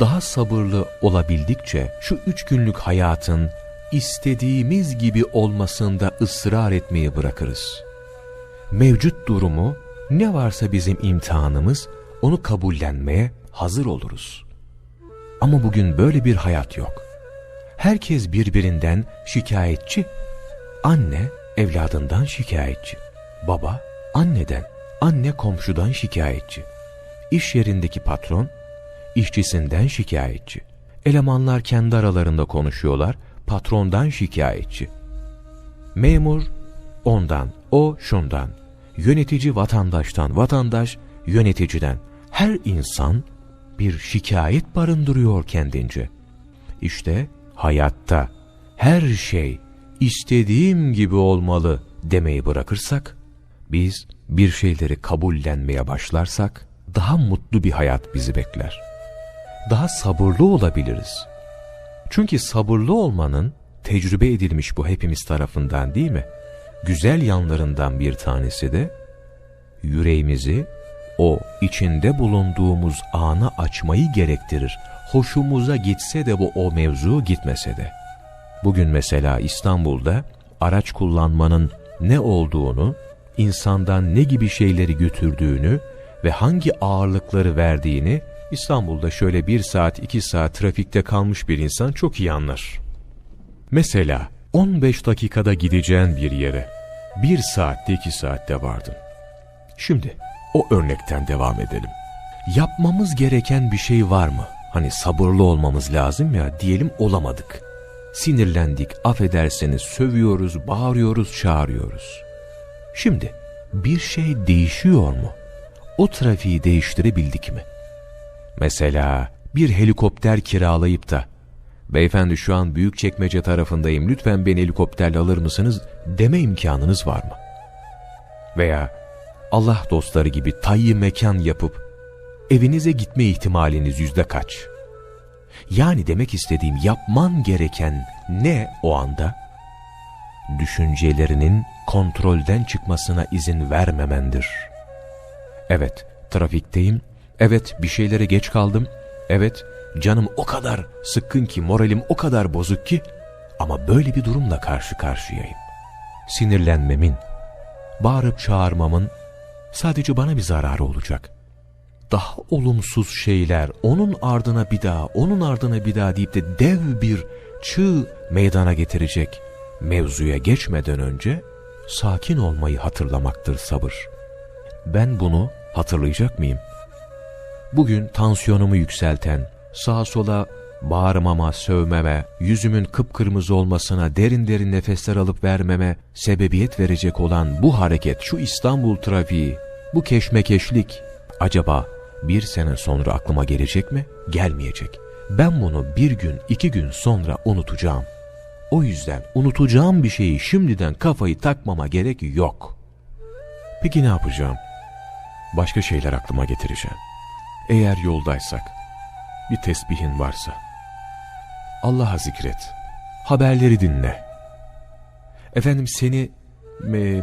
daha sabırlı olabildikçe şu üç günlük hayatın istediğimiz gibi olmasında ısrar etmeyi bırakırız. Mevcut durumu ne varsa bizim imtihanımız onu kabullenmeye hazır oluruz. Ama bugün böyle bir hayat yok. Herkes birbirinden şikayetçi. Anne evladından şikayetçi. Baba anneden, anne komşudan şikayetçi. İş yerindeki patron işçisinden şikayetçi. Elemanlar kendi aralarında konuşuyorlar, patrondan şikayetçi. Memur ondan, o şundan. Yönetici vatandaştan, vatandaş yöneticiden. Her insan bir şikayet barındırıyor kendince. İşte hayatta her şey istediğim gibi olmalı demeyi bırakırsak, biz bir şeyleri kabullenmeye başlarsak, daha mutlu bir hayat bizi bekler. Daha sabırlı olabiliriz. Çünkü sabırlı olmanın tecrübe edilmiş bu hepimiz tarafından değil mi? Güzel yanlarından bir tanesi de yüreğimizi o içinde bulunduğumuz ana açmayı gerektirir. Hoşumuza gitse de bu o mevzu gitmese de. Bugün mesela İstanbul'da araç kullanmanın ne olduğunu, insandan ne gibi şeyleri götürdüğünü ve hangi ağırlıkları verdiğini İstanbul'da şöyle bir saat iki saat trafikte kalmış bir insan çok iyi anlar. Mesela 15 dakikada gideceğin bir yere bir saatte iki saatte vardın. Şimdi o örnekten devam edelim. Yapmamız gereken bir şey var mı? Hani sabırlı olmamız lazım ya diyelim olamadık. Sinirlendik, affederseniz sövüyoruz, bağırıyoruz, çağırıyoruz. Şimdi bir şey değişiyor mu? O trafiği değiştirebildik mi? Mesela bir helikopter kiralayıp da beyefendi şu an büyük çekmece tarafındayım lütfen beni helikopterle alır mısınız deme imkanınız var mı? Veya Allah dostları gibi tayyi mekan yapıp evinize gitme ihtimaliniz yüzde kaç? Yani demek istediğim yapman gereken ne o anda? Düşüncelerinin kontrolden çıkmasına izin vermemendir. Evet, trafikteyim. Evet, bir şeylere geç kaldım. Evet, canım o kadar sıkkın ki, moralim o kadar bozuk ki. Ama böyle bir durumla karşı karşıyayım. Sinirlenmemin, bağırıp çağırmamın sadece bana bir zararı olacak. Daha olumsuz şeyler onun ardına bir daha, onun ardına bir daha deyip de dev bir çığ meydana getirecek mevzuya geçmeden önce sakin olmayı hatırlamaktır sabır. Ben bunu hatırlayacak mıyım? Bugün tansiyonumu yükselten, sağa sola bağırmama, sövmeme, yüzümün kıpkırmızı olmasına, derin derin nefesler alıp vermeme sebebiyet verecek olan bu hareket, şu İstanbul trafiği, bu keşmekeşlik acaba bir sene sonra aklıma gelecek mi? Gelmeyecek. Ben bunu bir gün, iki gün sonra unutacağım. O yüzden unutacağım bir şeyi şimdiden kafayı takmama gerek yok. Peki ne yapacağım? Başka şeyler aklıma getireceğim. Eğer yoldaysak, bir tesbihin varsa, Allah'a zikret, haberleri dinle. Efendim seni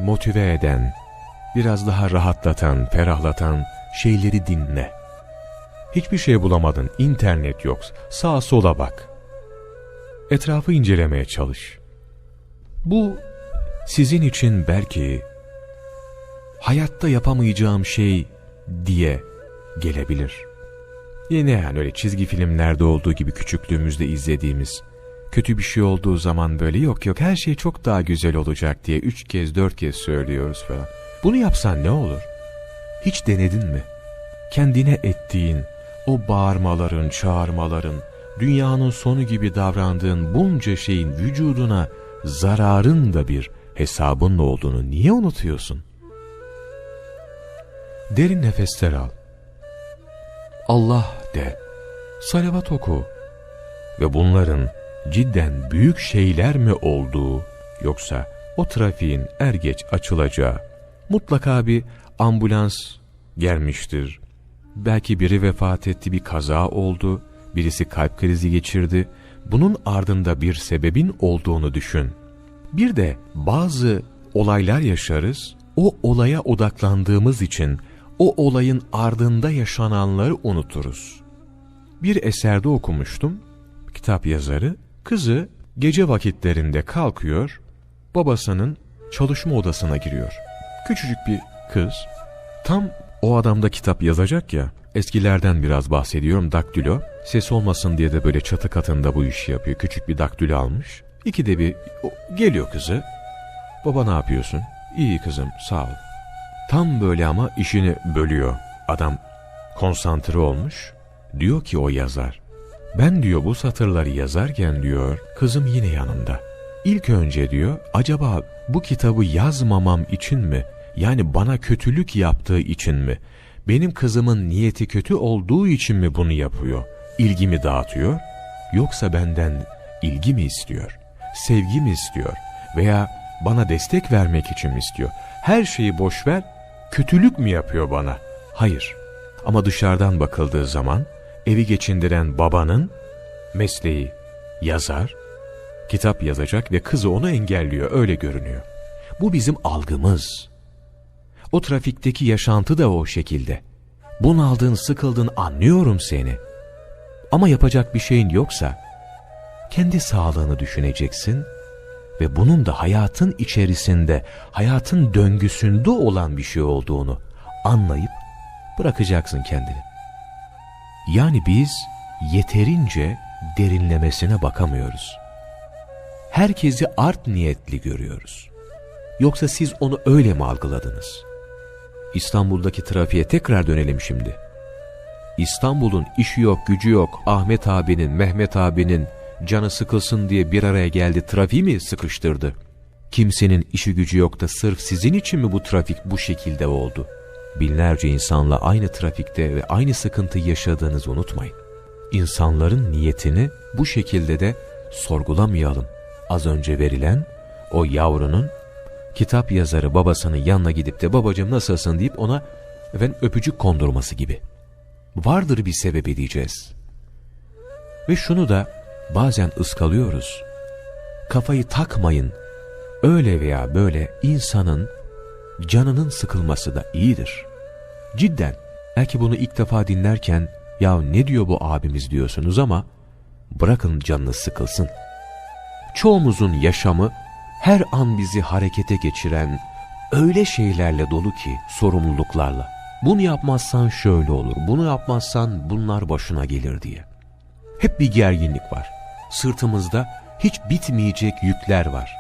motive eden, biraz daha rahatlatan, ferahlatan şeyleri dinle. Hiçbir şey bulamadın, internet yok, sağa sola bak. Etrafı incelemeye çalış. Bu sizin için belki hayatta yapamayacağım şey diye gelebilir. Yine yani öyle çizgi filmlerde olduğu gibi küçüklüğümüzde izlediğimiz kötü bir şey olduğu zaman böyle yok yok her şey çok daha güzel olacak diye üç kez dört kez söylüyoruz falan. Bunu yapsan ne olur? Hiç denedin mi? Kendine ettiğin o bağırmaların, çağırmaların, dünyanın sonu gibi davrandığın bunca şeyin vücuduna zararın da bir hesabının olduğunu niye unutuyorsun? Derin nefesler al. Allah de, salavat oku ve bunların cidden büyük şeyler mi olduğu yoksa o trafiğin er geç açılacağı mutlaka bir ambulans gelmiştir. Belki biri vefat etti bir kaza oldu, birisi kalp krizi geçirdi. Bunun ardında bir sebebin olduğunu düşün. Bir de bazı olaylar yaşarız, o olaya odaklandığımız için o olayın ardında yaşananları unuturuz. Bir eserde okumuştum. Kitap yazarı kızı gece vakitlerinde kalkıyor, babasının çalışma odasına giriyor. Küçücük bir kız. Tam o adamda kitap yazacak ya. Eskilerden biraz bahsediyorum daktilo. Ses olmasın diye de böyle çatı katında bu işi yapıyor. Küçük bir daktilo almış. İki de bir geliyor kızı. Baba ne yapıyorsun? İyi kızım sağ ol. Tam böyle ama işini bölüyor. Adam konsantre olmuş. Diyor ki o yazar. Ben diyor bu satırları yazarken diyor kızım yine yanımda. İlk önce diyor acaba bu kitabı yazmamam için mi? Yani bana kötülük yaptığı için mi? Benim kızımın niyeti kötü olduğu için mi bunu yapıyor? İlgimi dağıtıyor? Yoksa benden ilgi mi istiyor? Sevgi mi istiyor? Veya bana destek vermek için mi istiyor? Her şeyi boş ver, kötülük mü yapıyor bana? Hayır. Ama dışarıdan bakıldığı zaman evi geçindiren babanın mesleği yazar, kitap yazacak ve kızı onu engelliyor öyle görünüyor. Bu bizim algımız. O trafikteki yaşantı da o şekilde. Bunaldın, sıkıldın anlıyorum seni. Ama yapacak bir şeyin yoksa kendi sağlığını düşüneceksin ve bunun da hayatın içerisinde, hayatın döngüsünde olan bir şey olduğunu anlayıp bırakacaksın kendini. Yani biz yeterince derinlemesine bakamıyoruz. Herkesi art niyetli görüyoruz. Yoksa siz onu öyle mi algıladınız? İstanbul'daki trafiğe tekrar dönelim şimdi. İstanbul'un işi yok, gücü yok, Ahmet abinin, Mehmet abinin canı sıkılsın diye bir araya geldi, trafiği mi sıkıştırdı? Kimsenin işi gücü yok da sırf sizin için mi bu trafik bu şekilde oldu? Binlerce insanla aynı trafikte ve aynı sıkıntıyı yaşadığınızı unutmayın. İnsanların niyetini bu şekilde de sorgulamayalım. Az önce verilen o yavrunun kitap yazarı babasının yanına gidip de babacım nasılsın deyip ona efendim, öpücük kondurması gibi. Vardır bir sebebi diyeceğiz. Ve şunu da bazen ıskalıyoruz. Kafayı takmayın. Öyle veya böyle insanın canının sıkılması da iyidir. Cidden. Belki bunu ilk defa dinlerken ya ne diyor bu abimiz diyorsunuz ama bırakın canınız sıkılsın. Çoğumuzun yaşamı her an bizi harekete geçiren öyle şeylerle dolu ki sorumluluklarla. Bunu yapmazsan şöyle olur, bunu yapmazsan bunlar başına gelir diye. Hep bir gerginlik var. Sırtımızda hiç bitmeyecek yükler var.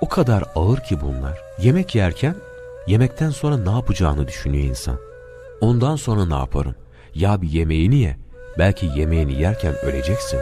O kadar ağır ki bunlar. Yemek yerken yemekten sonra ne yapacağını düşünüyor insan. Ondan sonra ne yaparım? Ya bir yemeğini ye. Belki yemeğini yerken öleceksin.